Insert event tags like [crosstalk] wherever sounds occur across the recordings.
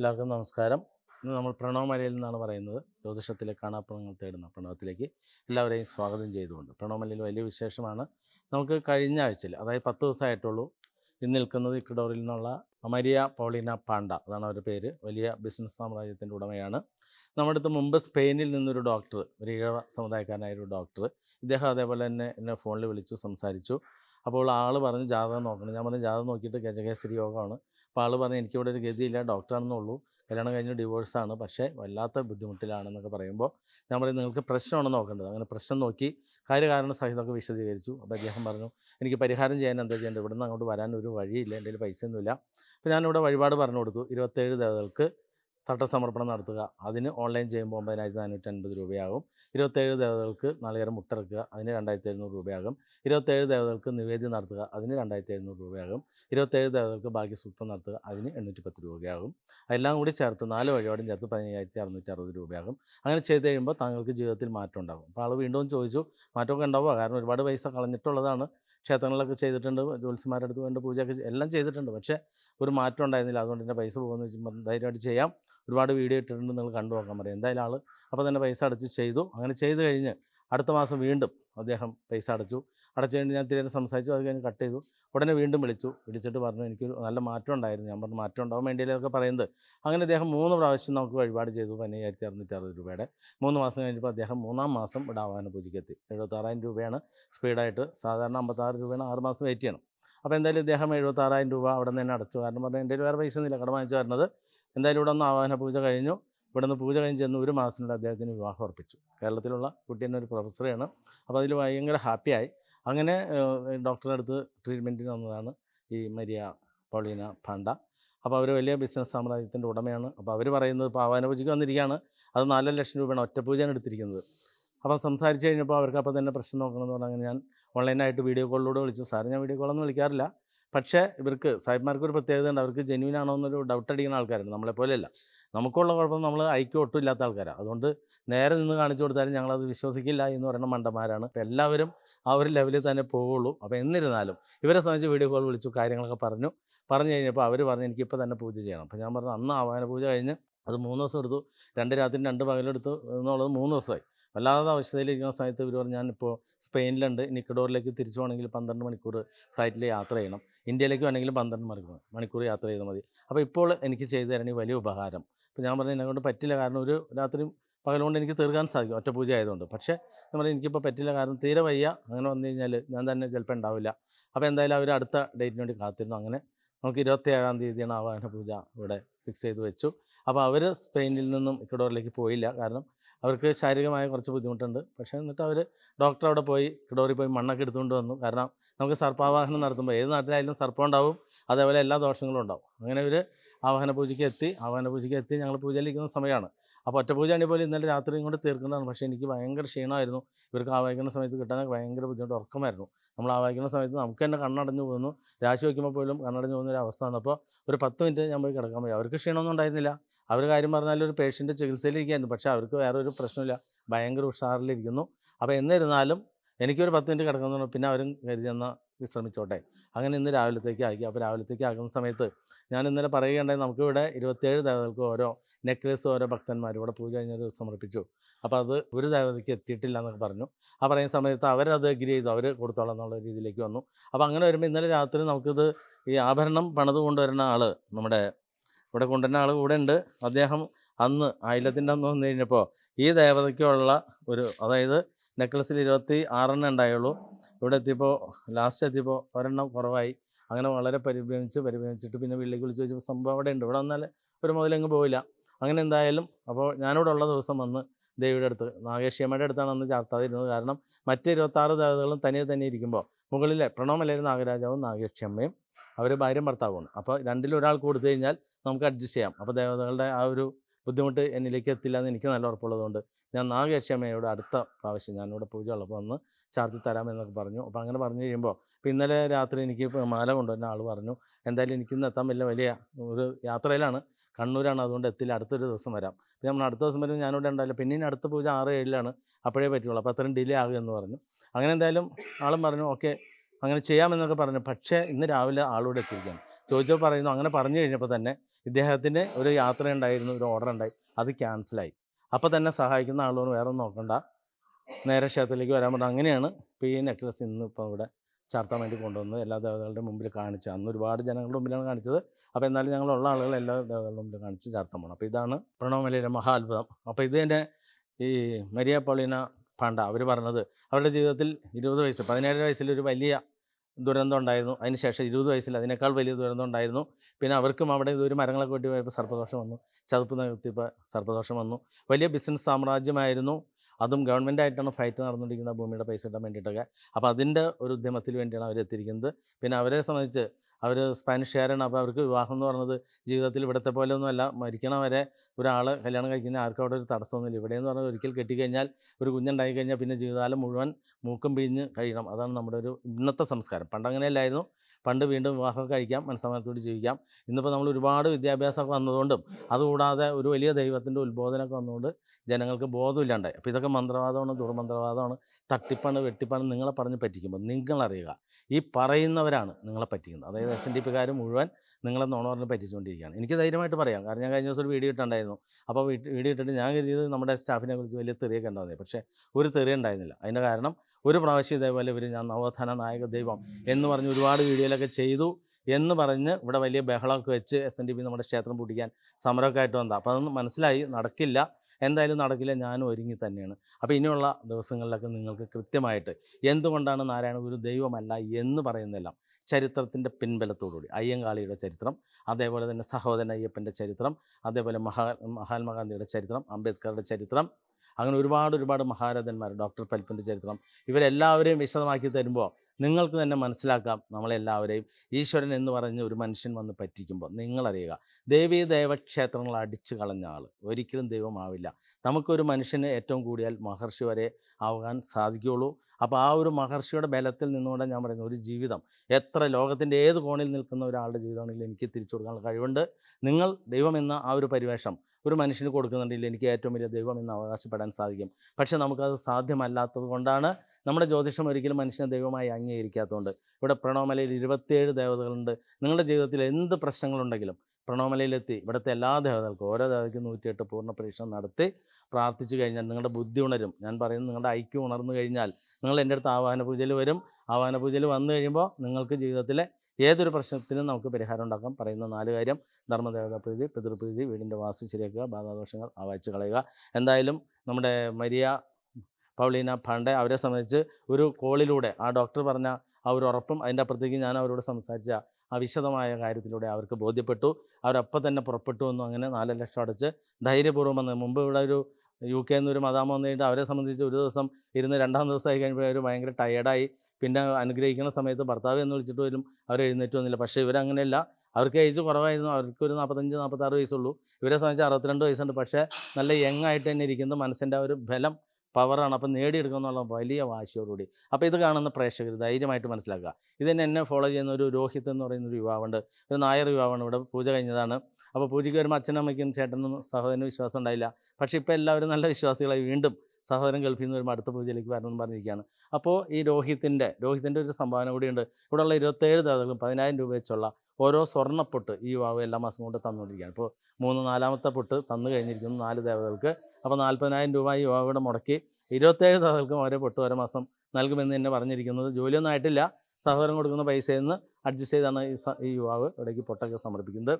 എല്ലാവർക്കും നമസ്കാരം. ഇന്ന് നമ്മൾ പ്രണവമലയിൽ നിന്നാണ് പറയുന്നത്. ജ്യോതിഷത്തിലെ കാണാപ്പുറങ്ങൾ തേടുന്ന പ്രണവത്തിലേക്ക് എല്ലാവരെയും സ്വാഗതം ചെയ്തുകൊണ്ട്. പ്രണവമലയിൽ വലിയ വിശേഷമാണ്. നമുക്ക് കഴിഞ്ഞ ആഴ്ചയിൽ അതായത് പത്ത് ദിവസമായിട്ടുള്ളൂ ഇന്ന് നിൽക്കുന്നത് ഇക്കഡോറിൽ നിന്നുള്ള മരിയ പൗളിന പാണ്ട അതാണ് അവരുടെ പേര്. വലിയ ബിസിനസ് സാമ്രാജ്യത്തിന്റെ ഉടമയാണ്. നമ്മുടെ അടുത്ത് മുമ്പ് സ്പെയിനിൽ നിന്നൊരു ഡോക്ടർ ഒരു ഈഴവ സമുദായക്കാരനായ ഒരു ഡോക്ടർ. ഇദ്ദേഹം അതേപോലെ തന്നെ എന്നെ ഫോണിൽ വിളിച്ചു സംസാരിച്ചു. അപ്പോൾ ആൾ പറഞ്ഞു ജാതകം നോക്കണം. ഞാൻ പറഞ്ഞു ജാതകം നോക്കിയിട്ട് ഗജകേസരി യോഗമാണ്. അപ്പോൾ ആൾ പറഞ്ഞു എനിക്കിവിടെ ഒരു ഗതിയില്ല ഡോക്ടറാണെന്നുള്ളൂ. കല്യാണം കഴിഞ്ഞ് ഡിവോഴ്സാണ്. പക്ഷേ വല്ലാത്ത ബുദ്ധിമുട്ടിലാണെന്നൊക്കെ പറയുമ്പോൾ ഞാൻ പറയും നിങ്ങൾക്ക് പ്രശ്നമാണ് നോക്കേണ്ടത്? അങ്ങനെ പ്രശ്നം നോക്കി കാര്യകാരണ സഹിതമൊക്കെ വിശദീകരിച്ചു. അപ്പോൾ അദ്ദേഹം പറഞ്ഞു എനിക്ക് പരിഹാരം ചെയ്യാൻ എന്താ ചെയ്യേണ്ടത്? ഇവിടെ നിന്ന് അങ്ങോട്ട് വരാൻ ഒരു വഴിയില്ല എന്റെ കയ്യിൽ പൈസയൊന്നുമില്ല അപ്പോൾ ഞാനിവിടെ വഴിപാട് പറഞ്ഞു കൊടുത്തു. ഇരുപത്തേഴ് ദേവതകൾക്ക് തട്ടസമർപ്പണം നടത്തുക. അതിന് ഓൺലൈൻ ചെയ്യുമ്പോൾ ഒമ്പതിനായിരത്തി നാനൂറ്റി അൻപത് രൂപയാകും. ഇരുപത്തേഴ് ദേവതകൾക്ക് നാളികേരം മുട്ടിറക്കുക അതിന് രണ്ടായിരത്തി എഴുന്നൂറ് രൂപയാകും. ഇരുപത്തേഴ് ദേവതകൾക്ക് നിവേദ്യം നടത്തുക. അതിന് രണ്ടായിരത്തി എഴുന്നൂറ് രൂപയാകും. ഇരുപത്തേഴ് ദേവതകൾക്ക് ഭാഗ്യസൂക്തം നടത്തുക അതിന് എണ്ണൂറ്റി പത്ത് രൂപയാകും. എല്ലാം കൂടി ചേർത്ത് നാല് വഴിപാടും ചേർത്ത് പതിനയ്യായിരത്തി അറുന്നൂറ്റി അറുപത് രൂപയാകും. അങ്ങനെ ചെയ്ത് കഴിയുമ്പോൾ താങ്കൾക്ക് ജീവിതത്തിൽ മാറ്റം ഉണ്ടാകും. അപ്പോൾ ആൾ വീണ്ടും ചോദിച്ചു മാറ്റമൊക്കെ ഉണ്ടാവുക കാരണം ഒരുപാട് പൈസ കളഞ്ഞിട്ടുള്ളതാണ്. ക്ഷേത്രങ്ങളിലൊക്കെ ചെയ്തിട്ടുണ്ട് ജ്യോത്സ്യന്മാരുടെ അടുത്ത് വേണ്ട പൂജയൊക്കെ എല്ലാം ചെയ്തിട്ടുണ്ട്. പക്ഷേ ഒരു മാറ്റം ഉണ്ടായിരുന്നില്ല. അതുകൊണ്ട് എന്റെ പൈസ വെച്ചുമ്പോൾ ധൈര്യമായിട്ട് ചെയ്യാം. ഒരുപാട് വീഡിയോ ഇട്ടിട്ടുണ്ട് നിങ്ങൾ കണ്ടു നോക്കാൻ പറയും. എന്തായാലും ആൾ അപ്പോൾ തന്നെ പൈസ അടച്ച് ചെയ്തു. അങ്ങനെ ചെയ്ത് കഴിഞ്ഞ് അടുത്ത മാസം വീണ്ടും അദ്ദേഹം പൈസ അടച്ചു. അടച്ചു കഴിഞ്ഞ് ഞാൻ തിരികെ സംസാരിച്ചു അത് കഴിഞ്ഞ് കട്ട് ചെയ്തു. ഉടനെ വീണ്ടും വിളിച്ചു. വിളിച്ചിട്ട് പറഞ്ഞു എനിക്ക് നല്ല മാറ്റം ഉണ്ടായിരുന്നു. ഞാൻ പറഞ്ഞു മാറ്റം ഉണ്ടാവാൻ വേണ്ടിയിലൊക്കെ പറയുന്നത്. അങ്ങനെ അദ്ദേഹം മൂന്ന് പ്രാവശ്യം നമുക്ക് വഴിപാട് ചെയ്തു പതിനയ്യായിരത്തി അറുന്നൂറ്റി അറുപത് രൂപയുടെ. മൂന്ന് മാസം കഴിഞ്ഞപ്പോൾ അദ്ദേഹം മൂന്നാം മാസം ഇവിടെ ആവാന പൂജയ്ക്ക് എത്തി എഴുപത്താറായിരം രൂപയാണ് സ്പീഡായിട്ട് സാധാരണ അമ്പത്താറ് രൂപയാണ് ആറ് മാസം വെയിറ്റ് ചെയ്യണം. അപ്പോൾ എന്തായാലും ഇദ്ദേഹം എഴുപത്താറായിരം രൂപ അവിടെ നിന്ന് തന്നെ അടച്ചു. കാരണം പറഞ്ഞാൽ എന്റെ വേറെ പൈസ ഒന്നുമില്ല കടം വാങ്ങിച്ചു വരുന്നത് എന്തായാലും ഇവിടെ ഒന്ന് ആവാഹന പൂജ കഴിഞ്ഞു. ഇവിടെ നിന്ന് പൂജ കഴിഞ്ഞ് ചെന്ന് ഒരു മാസത്തിനുള്ളിൽ അദ്ദേഹത്തിന് വിവാഹം ഉറപ്പിച്ചു. കേരളത്തിലുള്ള കുട്ടി എന്നൊരു പ്രൊഫസറാണ് അപ്പോൾ അതിൽ ഭയങ്കര ഹാപ്പിയായി അങ്ങനെ ഡോക്ടറുടെ അടുത്ത് ട്രീറ്റ്മെന്റിന് വന്നതാണ് ഈ മരിയ പൗളീന പാണ്ട അപ്പോൾ അവർ വലിയ ബിസിനസ് സാമ്രാജ്യത്തിന്റെ ഉടമയാണ്. അപ്പോൾ അവർ പറയുന്നത് ഇപ്പോൾ ആവാന പൂജയ്ക്ക് വന്നിരിക്കുകയാണ്. അത് നാലര ലക്ഷം രൂപയാണ് ഒറ്റ പൂജയാണ് എടുത്തിരിക്കുന്നത്. അപ്പോൾ സംസാരിച്ച് കഴിഞ്ഞപ്പോൾ അവർക്ക് അപ്പോൾ തന്നെ പ്രശ്നം നോക്കണമെന്ന് പറഞ്ഞാൽ അങ്ങനെ ഞാൻ ഓൺലൈനായിട്ട് വീഡിയോ കോളിലൂടെ വിളിച്ചു. സാറ് ഞാൻ വീഡിയോ കോളൊന്നും വിളിക്കാറില്ല. പക്ഷേ ഇവർക്ക് സാഹിബ്മാർക്ക് ഒരു പ്രത്യേകത ഉണ്ട്. അവർക്ക് ജെന്യൂൻ ആണോ എന്നൊരു ഡൗട്ട് അടിക്കുന്ന ആൾക്കാരുണ്ട്. നമ്മളെ പോലെയല്ല. നമുക്കുള്ള കുഴപ്പം നമ്മൾ ഐക്യം ഒട്ടും ഇല്ലാത്ത ആൾക്കാരാണ് അതുകൊണ്ട് നേരെ നിന്ന് കാണിച്ചു കൊടുത്താലും ഞങ്ങളത് വിശ്വസിക്കില്ല എന്ന് പറയുന്ന മണ്ടന്മാരാണ്. എല്ലാവരും ആ ഒരു ലെവലിൽ തന്നെ പോവുള്ളൂ. അപ്പോൾ എന്നിരുന്നാലും ഇവരെ സംബന്ധിച്ച് വീഡിയോ കോൾ വിളിച്ചു കാര്യങ്ങളൊക്കെ പറഞ്ഞു. പറഞ്ഞു കഴിഞ്ഞപ്പോൾ അവർ പറഞ്ഞു എനിക്കിപ്പോൾ തന്നെ പൂജ ചെയ്യണം. അപ്പോൾ ഞാൻ പറഞ്ഞു അന്ന് ആവാന പൂജ കഴിഞ്ഞ് അത് മൂന്ന് ദിവസം എടുത്തു. രണ്ട് രാത്രി രണ്ട് പകലെടുത്തു എന്നുള്ളത് മൂന്ന് ദിവസമായി. വല്ലാതെ അവസ്ഥയിലിരിക്കുന്ന സമയത്ത് ഇവർ പറഞ്ഞു ഞാനിപ്പോൾ സ്പെയിനിലുണ്ട്. നിക്കഡോറിലേക്ക് തിരിച്ചു പോകണമെങ്കിൽ പന്ത്രണ്ട് മണിക്കൂർ ഫ്ലൈറ്റിൽ യാത്ര ചെയ്യണം. ഇന്ത്യയിലേക്ക് വേണമെങ്കിലും പന്ത്രണ്ട് മണിക്കൂർ മണിക്കൂർ യാത്ര ചെയ്താൽ മതി. അപ്പോൾ ഇപ്പോൾ എനിക്ക് ചെയ്തു തരണി വലിയ ഉപകാരം അപ്പോൾ ഞാൻ പറഞ്ഞു എന്നെ കൊണ്ട് പറ്റില്ല. കാരണം ഒരു രാത്രി പകലുകൊണ്ട് എനിക്ക് തീർക്കാൻ സാധിക്കും. ഒറ്റ പൂജ ആയതുകൊണ്ട്. പക്ഷേ ഞാൻ പറഞ്ഞു എനിക്കിപ്പോൾ പറ്റില്ല. കാരണം തീരെ വയ്യ. അങ്ങനെ വന്നു കഴിഞ്ഞാൽ ഞാൻ തന്നെ ചിലപ്പോൾ ഉണ്ടാവില്ല അപ്പോൾ എന്തായാലും അവർ അടുത്ത ഡേറ്റിന് വേണ്ടി കാത്തിരുന്നു. അങ്ങനെ നമുക്ക് ഇരുപത്തി ഏഴാം തീയതിയാണ് ആവാഹന പൂജ ഇവിടെ ഫിക്സ് ചെയ്ത് വെച്ചു. അപ്പോൾ അവർ സ്പെയിനിൽ നിന്നും ഇക്കഡോറിലേക്ക് പോയില്ല. കാരണം അവർക്ക് ശാരീരികമായ കുറച്ച് ബുദ്ധിമുട്ടുണ്ട്. പക്ഷേ എന്നിട്ട് അവർ ഡോക്ടർ അവിടെ പോയി ഇക്കഡോറിൽ പോയി മണ്ണൊക്കെ എടുത്തുകൊണ്ട് വന്നു. കാരണം നമുക്ക് സർപ്പാവാഹനം നടത്തുമ്പോൾ ഏത് നാട്ടിലായാലും സർപ്പം ഉണ്ടാവും. അതേപോലെ എല്ലാ ദോഷങ്ങളും ഉണ്ടാവും. അങ്ങനെ ഒരു ആവാഹന പൂജയ്ക്ക് എത്തി. ആവാഹന പൂജയ്ക്ക് എത്തി. ഞങ്ങൾ പൂജയിലിരിക്കുന്ന സമയമാണ് അപ്പോൾ ഒറ്റ പൂജയാണെങ്കിൽ പോലും ഇന്നലെ രാത്രിയും കൊണ്ട് തീർക്കുന്നതാണ്. പക്ഷേ എനിക്ക് ഭയങ്കര ക്ഷീണമായിരുന്നു. ഇവർക്ക് ആവാഹിക്കുന്ന സമയത്ത് കിട്ടാനൊക്കെ ഭയങ്കര ബുദ്ധിമുട്ട് ഉറക്കമായിരുന്നു. നമ്മൾ ആവാഹിക്കുന്ന സമയത്ത് നമുക്ക് തന്നെ കണ്ണടഞ്ഞു പോകുന്നു. രാശി വയ്ക്കുമ്പോൾ പോലും കണ്ണടഞ്ഞു പോകുന്ന ഒരു അവസ്ഥ അപ്പോൾ ഒരു പത്ത് മിനിറ്റ് ഞാൻ പോയി കിടക്കാൻ പോയി. അവർക്ക് ക്ഷീണമൊന്നും ഉണ്ടായിരുന്നില്ല. അവർ കാര്യം പറഞ്ഞാൽ ഒരു പേഷ്യന്റ് ചികിത്സയിലിരിക്കുകയായിരുന്നു. പക്ഷേ അവർക്ക് വേറെ ഒരു പ്രശ്നമില്ല. ഭയങ്കര ഉഷാറിലിരിക്കുന്നു. അപ്പോൾ എന്നിരുന്നാലും എനിക്കൊരു പത്ത് മിനിറ്റ് കിടക്കുന്നു പിന്നെ അവരും കരുതി എന്നാൽ വിശ്രമിച്ചോട്ടെ. അങ്ങനെ ഇന്ന് രാവിലത്തേക്ക് ആക്കി. അപ്പോൾ രാവിലത്തേക്ക് ആക്കുന്ന സമയത്ത് ഞാൻ ഇന്നലെ പറയുകയുണ്ടായി. നമുക്കിവിടെ ഇരുപത്തേഴ് ദേവതകൾക്ക് ഓരോ നെക്ലേസ് ഓരോ ഭക്തന്മാർ ഇവിടെ പൂജ കഴിഞ്ഞ ദിവസം സമർപ്പിച്ചു. അപ്പോൾ അത് ഒരു ദേവതയ്ക്ക് എത്തിയിട്ടില്ല എന്നൊക്കെ പറഞ്ഞു. ആ പറയുന്ന സമയത്ത് അവരത് അഗ്രി ചെയ്തു. അവർ കൊടുത്തോളാം എന്നുള്ള രീതിയിലേക്ക് വന്നു. അപ്പോൾ അങ്ങനെ വരുമ്പോൾ ഇന്നലെ രാത്രി നമുക്കിത് ഈ ആഭരണം പണിത് കൊണ്ടുവരുന്ന ആൾ നമ്മുടെ ഇവിടെ കൊണ്ടുവരുന്ന ആൾ കൂടെ ഉണ്ട്. അദ്ദേഹം അന്ന് ആയിലത്തിന്റെ അന്ന് വന്നു കഴിഞ്ഞപ്പോൾ ഈ ദേവതയ്ക്കുള്ള ഒരു അതായത് നെക്ലസിൽ ഇരുപത്തി ആറെണ്ണം ഉണ്ടായുള്ളൂ. ഇവിടെ എത്തിയപ്പോൾ ലാസ്റ്റ് എത്തിയപ്പോൾ ഒരെണ്ണം കുറവായി. അങ്ങനെ വളരെ പരിഭ്രമിച്ച് പരിഭ്രമിച്ചിട്ട് പിന്നെ വീട്ടിലേക്ക് വിളിച്ച് ചോദിച്ചപ്പോൾ സംഭവം അവിടെ ഉണ്ട്. ഇവിടെ വന്നാൽ ഒരു മുതലെങ്ങ് പോവില്ല. അങ്ങനെ എന്തായാലും അപ്പോൾ ഞാനിവിടെ ഉള്ള ദിവസം വന്ന് ദേവിയുടെ അടുത്ത് നാഗേഷ്യമ്മയുടെ അടുത്താണ് അന്ന് ചാർത്താതിരുന്നത്. കാരണം മറ്റ് ഇരുപത്താറ് ദേവതകളും തനിയെ തന്നെ ഇരിക്കുമ്പോൾ മുകളിലെ പ്രണവമലയിൽ നാഗരാജാവും നാഗേഷ്യമ്മയും അവർ ഭാര്യയും ഭർത്താവുമാണ്. അപ്പോൾ രണ്ടിൽ കൊടുത്തു കഴിഞ്ഞാൽ നമുക്ക് അഡ്ജസ്റ്റ് ചെയ്യാം. അപ്പോൾ ദേവതകളുടെ ആ ഒരു ബുദ്ധിമുട്ട് എന്നിലേക്ക് എത്തില്ല എന്ന് എനിക്ക് നല്ല ഉറപ്പുള്ളതുകൊണ്ട് ഞാൻ നാഗേക്ഷമയോട് അടുത്ത പ്രാവശ്യം ഞാനിവിടെ പൂജ ഉള്ളപ്പോൾ വന്ന് ചാർത്തി തരാമെന്നൊക്കെ പറഞ്ഞു. അപ്പോൾ അങ്ങനെ പറഞ്ഞു കഴിയുമ്പോൾ ഇപ്പോൾ ഇന്നലെ രാത്രി എനിക്ക് മാല കൊണ്ടുവരുന്ന ആൾ പറഞ്ഞു എന്തായാലും എനിക്കിന്ന് എത്താൻ വലിയ വലിയ ഒരു യാത്രയിലാണ്. കണ്ണൂരാണ്. അതുകൊണ്ട് എത്തില്ല. അടുത്തൊരു ദിവസം വരാം. പിന്നെ നമ്മൾ അടുത്ത ദിവസം വരുമ്പോൾ ഞാനിവിടെ ഉണ്ടാവില്ല. പിന്നെ അടുത്ത പൂജ ആറ് ഏഴിലാണ്. അപ്പോഴേ പറ്റുള്ളൂ. അപ്പോൾ അത്രയും ഡിലേ എന്ന് പറഞ്ഞു. അങ്ങനെ എന്തായാലും ആളും പറഞ്ഞു ഓക്കെ അങ്ങനെ ചെയ്യാമെന്നൊക്കെ പറഞ്ഞു. പക്ഷേ ഇന്ന് രാവിലെ ആളോട് എത്തിയിരിക്കുകയാണ്. ചോദിച്ചോ പറയുന്നു അങ്ങനെ പറഞ്ഞു കഴിഞ്ഞപ്പോൾ തന്നെ ഇദ്ദേഹത്തിന് ഒരു യാത്ര ഉണ്ടായിരുന്നു ഒരു ഓർഡർ ഉണ്ടായി. അത് ക്യാൻസലായി അപ്പോൾ തന്നെ സഹായിക്കുന്ന ആളോട് വേറെ നോക്കണ്ട. നേരെ ക്ഷേത്രത്തിലേക്ക് വരാൻ പറഞ്ഞു. അങ്ങനെയാണ് ഇപ്പോൾ ഈ നെക്ലസ് ഇന്ന് ഇപ്പോൾ ഇവിടെ ചാർത്താൻ വേണ്ടി കൊണ്ടുവന്ന് എല്ലാ ദേവതകളുടെ മുമ്പിൽ കാണിച്ചത്. അന്ന് ഒരുപാട് ജനങ്ങളുടെ മുമ്പിലാണ് കാണിച്ചത്. അപ്പോൾ എന്നാലും ഞങ്ങളുള്ള ആളുകൾ എല്ലാ മുമ്പിൽ കാണിച്ച് ചാർത്താൻ പോകണം അപ്പോൾ ഇതാണ് പ്രണവമലയിലെ മഹാത്ഭുതം. അപ്പോൾ ഇത് തന്നെ ഈ മരിയ പോളിന പാണ്ട അവർ പറഞ്ഞത് അവരുടെ ജീവിതത്തിൽ ഇരുപത് വയസ്സ് പതിനേഴ് വയസ്സിൽ ഒരു വലിയ ദുരന്തം ഉണ്ടായിരുന്നു. അതിനുശേഷം ഇരുപത് വയസ്സിൽ അതിനേക്കാൾ വലിയ ദുരന്തം ഉണ്ടായിരുന്നു. പിന്നെ അവർക്കും അവിടെ ഇതൊരു മരങ്ങളൊക്കെ വെട്ടി പോയപ്പോൾ സർപ്പദോഷം വന്നു. ചതുപ്പ് നികത്തിയപ്പോൾ സർപ്പദോഷം വന്നു. വലിയ ബിസിനസ് സാമ്രാജ്യമായിരുന്നു. അതും ഗവൺമെന്റായിട്ടാണ് ഫൈറ്റ് നടന്നുകൊണ്ടിരിക്കുന്ന ഭൂമിയുടെ പൈസ കിട്ടാൻ വേണ്ടിയിട്ടൊക്കെ. അപ്പോൾ അതിന്റെ ഒരു ഉദ്യമത്തിൽ വേണ്ടിയാണ് അവർ എത്തിയിരിക്കുന്നത്. പിന്നെ അവരെ സംബന്ധിച്ച് അവർ സ്പാനിഷുകാരാണ് അപ്പോൾ അവർക്ക് വിവാഹം എന്ന് പറയുന്നത് ജീവിതത്തിൽ ഇവിടത്തെ പോലെ ഒന്നുമല്ല മരിക്കണ വരെ ഒരാൾ കല്യാണം കഴിക്കുന്ന ആർക്കും അവിടെ ഒരു തടസ്സമൊന്നുമില്ല. ഇവിടെ എന്ന് പറഞ്ഞാൽ ഒരിക്കൽ കെട്ടിക്കഴിഞ്ഞാൽ ഒരു കുഞ്ഞുണ്ടായി കഴിഞ്ഞാൽ പിന്നെ ജീവിതകാലം മുഴുവൻ മൂക്കും പിഴിഞ്ഞ് കഴിയണം. അതാണ് നമ്മുടെ ഒരു ഇന്നത്തെ സംസ്കാരം. പണ്ട് അങ്ങനെയല്ലായിരുന്നു. പണ്ട് വീണ്ടും വിവാഹം കഴിക്കാം മനസ്സമാനത്തോട് ജീവിക്കാം. ഇന്നിപ്പോൾ നമ്മൾ ഒരുപാട് വിദ്യാഭ്യാസമൊക്കെ വന്നതുകൊണ്ടും അതുകൂടാതെ ഒരു വലിയ ദൈവത്തിന്റെ ഉത്ബോധനമൊക്കെ വന്നുകൊണ്ട് ജനങ്ങൾക്ക് ബോധമില്ലാണ്ടായി. അപ്പോൾ ഇതൊക്കെ മന്ത്രവാദമാണ് ദുർമന്ത്രവാദമാണ്. തട്ടിപ്പാണ് വെട്ടിപ്പാണ് നിങ്ങളെ പറഞ്ഞ് പറ്റിക്കുമ്പോൾ നിങ്ങളറിയുക. ഈ പറയുന്നവരാണ് നിങ്ങളെ പറ്റിക്കുന്നത്. അതായത് എസ് എൻ ഡി പിക്കാർ മുഴുവൻ നിങ്ങളെ നുണ പറഞ്ഞ് പറ്റിച്ചുകൊണ്ടിരിക്കുകയാണ്. എനിക്ക് ധൈര്യമായിട്ട് പറയാം. കാരണം ഞാൻ കഴിഞ്ഞ ദിവസം ഒരു വീഡിയോ ഇട്ടുണ്ടായിരുന്നു അപ്പോൾ വീഡിയോ ഇട്ടിട്ട് ഞാൻ കരുതിയത് നമ്മുടെ സ്റ്റാഫിനെ കുറിച്ച് വലിയ തെറിയൊക്കെ ഉണ്ടാകുന്നത് പക്ഷേ ഒരു തെറി ഉണ്ടായിരുന്നില്ല. അതിന്റെ കാരണം ഒരു പ്രാവശ്യം ഇതേപോലെ ഇവർ ഞാൻ നവോത്ഥാന നായക ദൈവം എന്ന് പറഞ്ഞ് ഒരുപാട് വീഡിയോയിലൊക്കെ ചെയ്തു എന്ന് പറഞ്ഞ് ഇവിടെ വലിയ ബഹളമൊക്കെ വെച്ച് എസ് എൻ ഡി പി നമ്മുടെ ക്ഷേത്രം പൂട്ടിക്കാൻ സമരമൊക്കെ ആയിട്ട് വന്നതാണ് അപ്പോൾ അതൊന്നും മനസ്സിലായി. നടക്കില്ല. എന്തായാലും നടക്കില്ല ഞാനും ഒരുങ്ങി തന്നെയാണ്. അപ്പോൾ ഇനിയുള്ള ദിവസങ്ങളിലൊക്കെ നിങ്ങൾക്ക് കൃത്യമായിട്ട് എന്തുകൊണ്ടാണ് നാരായണ ഗുരു ദൈവമല്ല എന്ന് പറയുന്നതെല്ലാം ചരിത്രത്തിന്റെ പിൻബലത്തോടുകൂടി. അയ്യങ്കാളിയുടെ ചരിത്രം അതേപോലെ തന്നെ സഹോദരൻ അയ്യപ്പന്റെ ചരിത്രം അതേപോലെ മഹാ മഹാത്മാഗാന്ധിയുടെ ചരിത്രം അംബേദ്കറുടെ ചരിത്രം അങ്ങനെ ഒരുപാട് ഒരുപാട് മഹാരഥന്മാർ ഡോക്ടർ പൽപ്പിന്റെ ചരിത്രം ഇവരെല്ലാവരെയും വിശദമാക്കി തരുമ്പോൾ നിങ്ങൾക്ക് തന്നെ മനസ്സിലാക്കാം നമ്മളെല്ലാവരെയും. ഈശ്വരൻ എന്ന് പറഞ്ഞ് ഒരു മനുഷ്യൻ വന്ന് പറ്റിക്കുമ്പോൾ നിങ്ങളറിയുക. ദേവീ ദേവക്ഷേത്രങ്ങൾ അടിച്ചു കളഞ്ഞ ആൾ ഒരിക്കലും ദൈവമാവില്ല നമുക്കൊരു മനുഷ്യന് ഏറ്റവും കൂടിയാൽ മഹർഷി വരെ ആവാൻ സാധിക്കുകയുള്ളൂ. അപ്പോൾ ആ ഒരു മഹർഷിയുടെ ബലത്തിൽ നിന്നുകൊണ്ട് ഞാൻ പറയുന്നത് ഒരു ജീവിതം. എത്ര ലോകത്തിന്റെ ഏത് കോണിൽ നിൽക്കുന്ന ഒരാളുടെ ജീവിതമാണെങ്കിലും എനിക്ക് തിരിച്ചു കൊടുക്കാനുള്ള കഴിവുണ്ട്. നിങ്ങൾ ദൈവമെന്ന ആ ഒരു പരിവേഷം ഒരു മനുഷ്യന് കൊടുക്കുന്നുണ്ടെങ്കിൽ എനിക്ക് ഏറ്റവും വലിയ ദൈവം എന്ന് അവകാശപ്പെടാൻ സാധിക്കും. പക്ഷേ നമുക്കത് സാധ്യമല്ലാത്തത് കൊണ്ടാണ് നമ്മുടെ ജ്യോതിഷം ഒരിക്കലും മനുഷ്യനെ ദൈവമായി അംഗീകരിക്കാത്തതുകൊണ്ട്. ഇവിടെ പ്രണവമലയിൽ ഇരുപത്തിയേഴ് ദേവതകളുണ്ട്. നിങ്ങളുടെ ജീവിതത്തിൽ എന്ത് പ്രശ്നങ്ങളുണ്ടെങ്കിലും പ്രണവമലയിലെത്തി. ഇവിടുത്തെ എല്ലാ ദേവതകൾക്കും ഓരോ ദേവതയ്ക്കും നൂറ്റിയെട്ട് പൂർണ പരീക്ഷണം നടത്തി പ്രാർത്ഥിച്ചു കഴിഞ്ഞാൽ നിങ്ങളുടെ ബുദ്ധി ഉണരും. ഞാൻ പറയുന്നത് നിങ്ങളുടെ ഐക്യം ഉണർന്നു കഴിഞ്ഞാൽ നിങ്ങൾ എന്റെ അടുത്ത് ആവാഹന പൂജയിൽ വരും. ആവാഹന പൂജയിൽ വന്നു കഴിയുമ്പോൾ നിങ്ങൾക്ക് ജീവിതത്തിലെ ഏതൊരു പ്രശ്നത്തിനും നമുക്ക് പരിഹാരം ഉണ്ടാക്കാം. പറയുന്ന നാല് കാര്യം. ധർമ്മദേവതാ പ്രീതി പിതൃപ്രീതി വീടിന്റെ വാസ്തു ശരിയാക്കുക ബാധാദോഷങ്ങൾ ആവാച്ചു കളയുക. എന്തായാലും നമ്മുടെ മരിയ പൗളീന പാണ്ഡെ അവരെ സംബന്ധിച്ച് ഒരു കോളിലൂടെ ആ ഡോക്ടർ പറഞ്ഞ ആ ഒരു ഉറപ്പും അതിന്റെ അപ്പുറത്തേക്ക് ഞാൻ അവരോട് സംസാരിച്ച ആ വിശദമായ കാര്യത്തിലൂടെ അവർക്ക് ബോധ്യപ്പെട്ടു. അവരപ്പം തന്നെ പുറപ്പെട്ടു വന്നു അങ്ങനെ നാല് ലക്ഷം അടച്ച് ധൈര്യപൂർവം വന്ന് മുമ്പ് ഇവിടെ ഒരു യു കെ എന്നൊരു മതാമ വന്നിട്ട് അവരെ സംബന്ധിച്ച് ഒരു ദിവസം ഇരുന്ന് രണ്ടാം ദിവസമായി കഴിഞ്ഞപ്പോൾ അവർ ഭയങ്കര ടയേർഡായി പിന്നെ അനുഗ്രഹിക്കുന്ന സമയത്ത് ഭർത്താവ് എന്ന് വിളിച്ചിട്ട് വരും അവർ എഴുന്നേറ്റ് വന്നില്ല. പക്ഷേ ഇവരങ്ങനെയല്ല. അവർക്ക് ഏജ് കുറവായിരുന്നു. അവർക്ക് ഒരു നാൽപ്പത്തഞ്ച് നാൽപ്പത്താറ് വയസ്സുള്ളൂ ഇവരെ സംബന്ധിച്ച് അറുപത്തിരണ്ട് വയസ്സുണ്ട്. പക്ഷേ നല്ല യങ് ആയിട്ട് തന്നെ ഇരിക്കുന്ന. മനസ്സിന്റെ ഒരു ബലം പവറാണ്. അപ്പം നേടിയെടുക്കുക എന്നുള്ള വലിയ വാശിയോടുകൂടി. അപ്പോൾ ഇത് കാണുന്ന പ്രേക്ഷകർ ധൈര്യമായിട്ട് മനസ്സിലാക്കുക. ഇത് തന്നെ എന്നെ ഫോളോ ചെയ്യുന്ന ഒരു രോഹിത് എന്ന് പറയുന്ന ഒരു യുവാവുണ്ട്. ഒരു നായർ യുവാവാണ് ഇവിടെ പൂജ കഴിഞ്ഞതാണ്. അപ്പോൾ പൂജയ്ക്ക് വരുമ്പോൾ അച്ഛനമ്മയ്ക്കും ചേട്ടനും സഹോദരനും വിശ്വാസം ഉണ്ടായില്ല. പക്ഷേ ഇപ്പോൾ എല്ലാവരും നല്ല വിശ്വാസികളായി വീണ്ടും സഹോദരൻ ഗൾഫിൽ നിന്ന് വരുമ്പോൾ അടുത്ത പൂജയിലേക്ക് വരണമെന്ന് പറഞ്ഞിരിക്കുകയാണ്. അപ്പോൾ ഈ രോഹിത്തിന്റെ രോഹിത്തിന്റെ ഒരു സംഭാവന കൂടിയുണ്ട്. ഇവിടെയുള്ള ഇരുപത്തേഴ് ദേവതകളും പതിനായിരം രൂപ വെച്ചുള്ള ഓരോ സ്വർണപ്പൊട്ട് ഈ യുവാവ് എല്ലാ മാസം കൊണ്ട് തന്നുകൊണ്ടിരിക്കുകയാണ്. ഇപ്പോൾ മൂന്ന് നാലാമത്തെ പൊട്ട് തന്നു കഴിഞ്ഞിരിക്കുന്നു നാല് ദേവതകൾക്ക്. അപ്പോൾ നാൽപ്പതിനായിരം രൂപ ഈ ഇവിടെ മുടക്കി. ഇരുപത്തേഴ് ദേവതകൾക്കും അവരെ പൊട്ട് ഓരോ മാസം നൽകുമെന്ന് തന്നെ പറഞ്ഞിരിക്കുന്നത്. ജോലിയൊന്നും ആയിട്ടില്ല. സഹോദരൻ കൊടുക്കുന്ന പൈസയിൽ നിന്ന് അഡ്ജസ്റ്റ് ചെയ്താണ് ഈ യുവാവ് ഇവിടേക്ക് പൊട്ടൊക്കെ സമർപ്പിക്കുന്നത്.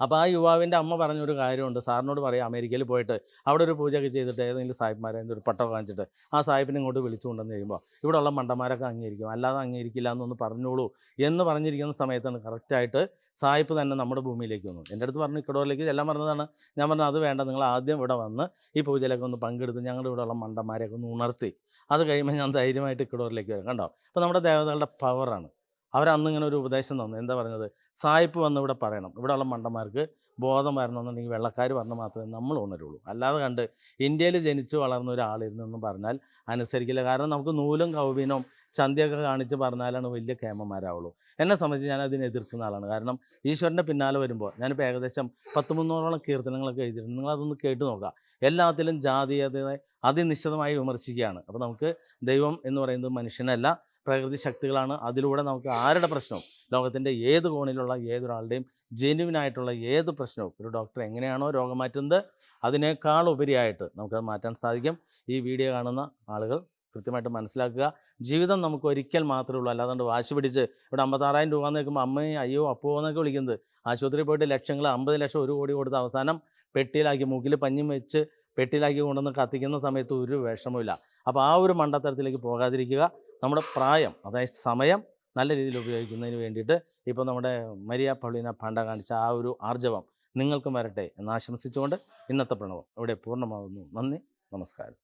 അപ്പോൾ ആ യുവാവിന്റെ അമ്മ പറഞ്ഞൊരു കാര്യമുണ്ട്. സാറിനോട് പറയാം അമേരിക്കയിൽ പോയിട്ട് അവിടെ ഒരു പൂജയൊക്കെ ചെയ്തിട്ട് ഏതെങ്കിലും സാഹിബ്മാരെ ഒരു പട്ടം കാണിച്ചിട്ട് ആ സാഹിബിനെ ഇങ്ങോട്ട് വിളിച്ചുകൊണ്ടെന്ന് കഴിയുമ്പോൾ ഇവിടെയുള്ള മണ്ടന്മാരൊക്കെ അംഗീകരിക്കും. അല്ലാതെ അംഗീകരിക്കില്ല എന്നൊന്ന് പറഞ്ഞോളൂ എന്ന് പറഞ്ഞിരിക്കുന്ന സമയത്താണ് കറക്റ്റായിട്ട് സായിപ്പ് തന്നെ നമ്മുടെ ഭൂമിയിലേക്ക് വന്നു എന്റെ അടുത്ത് പറഞ്ഞു ഇക്കടോറിലേക്ക് എല്ലാം പറഞ്ഞതാണ്. ഞാൻ പറഞ്ഞു അത് വേണ്ട നിങ്ങൾ ആദ്യം ഇവിടെ വന്ന് ഈ പൂജയിലൊക്കെ ഒന്ന് പങ്കെടുത്ത് ഞങ്ങളുടെ ഇവിടെയുള്ള മണ്ടന്മാരെയൊക്കെ ഒന്ന് ഉണർത്തി. അത് കഴിയുമ്പോൾ ഞാൻ ധൈര്യമായിട്ട് ഇക്കടോറിലേക്ക് വരും. കണ്ടോ? അപ്പോൾ നമ്മുടെ ദേവതകളുടെ പവറാണ് അവരന്ന് ഇങ്ങനെ ഒരു ഉപദേശം തന്നു. എന്താ പറഞ്ഞത്? സായിപ്പ് വന്ന് ഇവിടെ പറയണം. ഇവിടെയുള്ള മണ്ടന്മാർക്ക് ബോധം വരണമെന്നുണ്ടെങ്കിൽ വെള്ളക്കാർ പറഞ്ഞാൽ മാത്രമേ നമ്മൾ ഉണരുള്ളൂ. അല്ലാതെ കണ്ട് ഇന്ത്യയിൽ ജനിച്ചു വളർന്ന ഒരാളിരുന്നെന്നും പറഞ്ഞാൽ അനുസരിക്കില്ല. കാരണം നമുക്ക് നൂലും കൗബീനവും ചന്തിയൊക്കെ കാണിച്ച് പറഞ്ഞാലാണ് വലിയ കേമന്മാരാവുള്ളൂ. എന്നെ സംബന്ധിച്ച് ഞാൻ അതിനെ എതിർക്കുന്ന ആളാണ്. കാരണം ഈശ്വരന്റെ പിന്നാലെ വരുമ്പോൾ ഞാനിപ്പോൾ ഏകദേശം പത്ത് മുന്നൂറോളം കീർത്തനങ്ങളൊക്കെ എഴുതിയിട്ടുണ്ട്. നിങ്ങളതൊന്ന് കേട്ട് നോക്കുക. എല്ലാത്തിലും ജാതീയതയെ അതിനിശ്ചിതമായി വിമർശിക്കുകയാണ്. അപ്പോൾ നമുക്ക് ദൈവം എന്ന് പറയുന്നത് മനുഷ്യനല്ല. പ്രകൃതി ശക്തികളാണ് അതിലൂടെ നമുക്ക് ആരുടെ പ്രശ്നവും? ലോകത്തിന്റെ ഏത് കോണിലുള്ള ഏതൊരാളുടെയും ജെന്യുവിനായിട്ടുള്ള ഏത് പ്രശ്നവും? ഒരു ഡോക്ടർ എങ്ങനെയാണോ രോഗം മാറ്റുന്നത് അതിനേക്കാൾ ഉപരിയായിട്ട് നമുക്കത് മാറ്റാൻ സാധിക്കും. ഈ വീഡിയോ കാണുന്ന ആളുകൾ കൃത്യമായിട്ട് മനസ്സിലാക്കുക. ജീവിതം നമുക്ക് ഒരിക്കൽ മാത്രമേ ഉള്ളൂ. അല്ലാതെ വാശി പിടിച്ച് ഇവിടെ അമ്പത്താറായിരം രൂപ നിൽക്കുമ്പോൾ അമ്മയെ അയ്യോ അപ്പോ എന്നൊക്കെ വിളിക്കുന്നത്. ആശുപത്രിയിൽ പോയിട്ട് ലക്ഷങ്ങൾ അമ്പത് ലക്ഷം ഒരു കോടി കൊടുത്ത് അവസാനം പെട്ടിയിലാക്കി മൂക്കിൽ പഞ്ഞും വെച്ച് പെട്ടിയിലാക്കി കൊണ്ടുവന്ന് കത്തിക്കുന്ന സമയത്ത് ഒരു വിഷമമില്ല അപ്പോൾ ആ ഒരു മണ്ടത്തരത്തിലേക്ക് പോകാതിരിക്കുക. നമ്മുടെ പ്രായം അതായത് സമയം നല്ല രീതിയിൽ ഉപയോഗിക്കുന്നതിന് വേണ്ടിയിട്ട് ഇപ്പോൾ നമ്മുടെ മരിയ പൗളീന പാണ്ട കാണിച്ച ആ ഒരു ആർജവം നിങ്ങൾക്കും വരട്ടെ എന്ന് ആശംസിച്ചുകൊണ്ട് ഇന്നത്തെ പ്രണവം ഇവിടെ പൂർണമാകുന്നു നന്ദി നമസ്കാരം.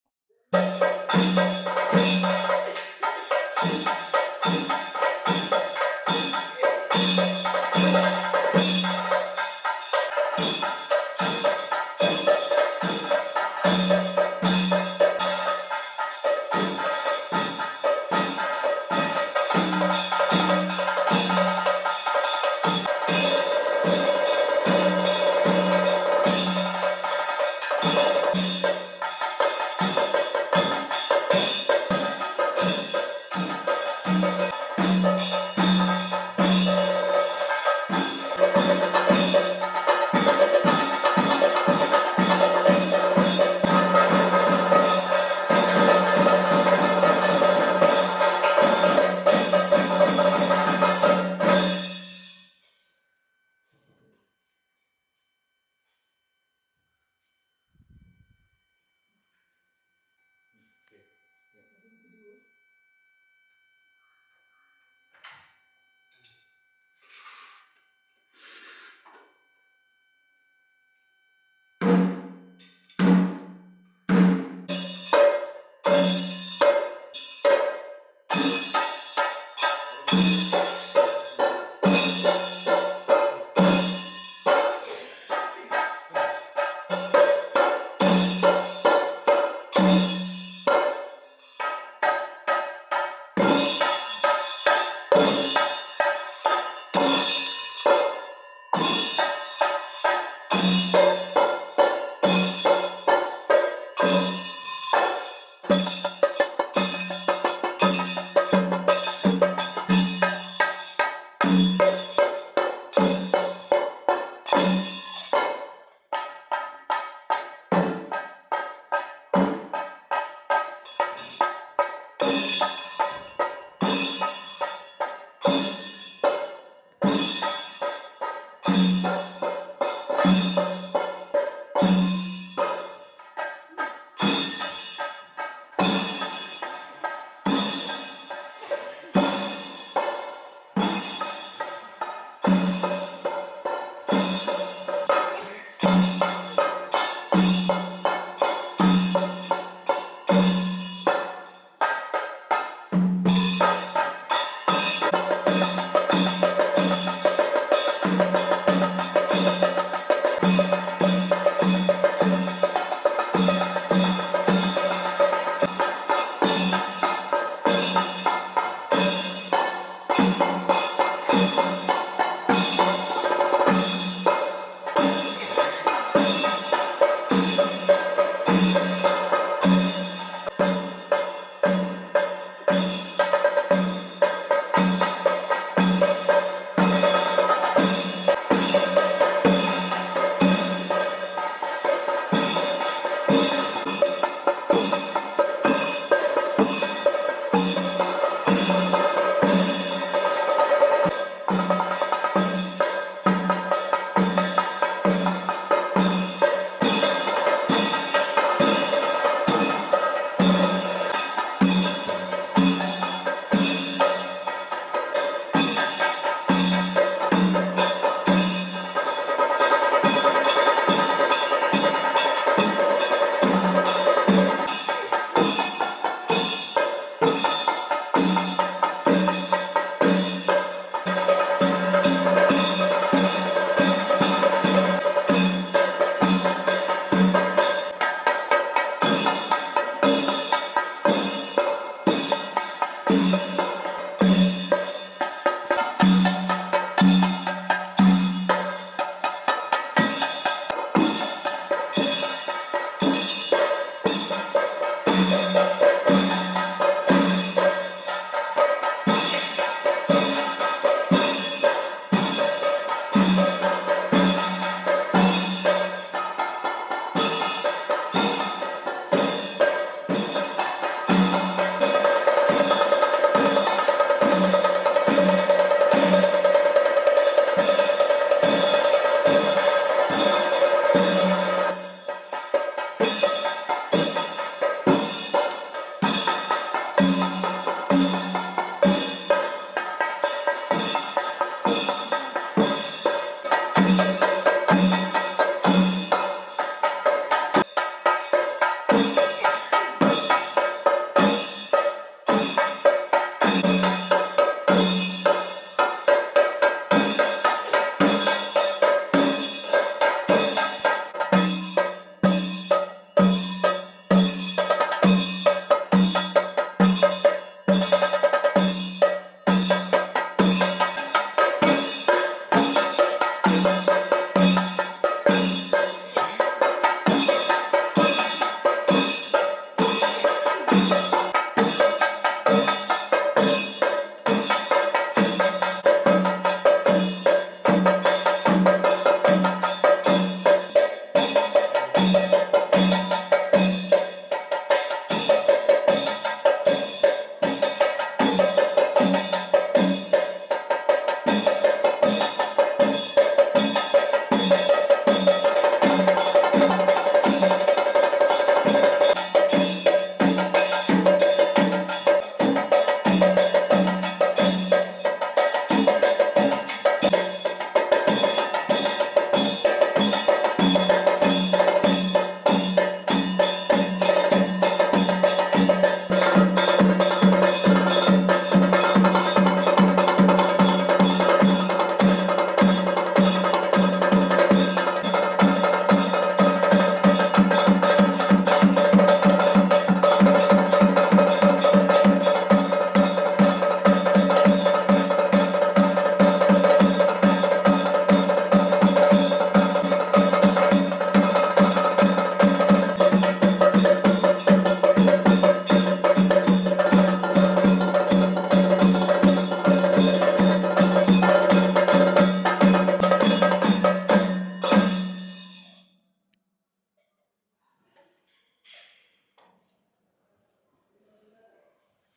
Oh. [laughs]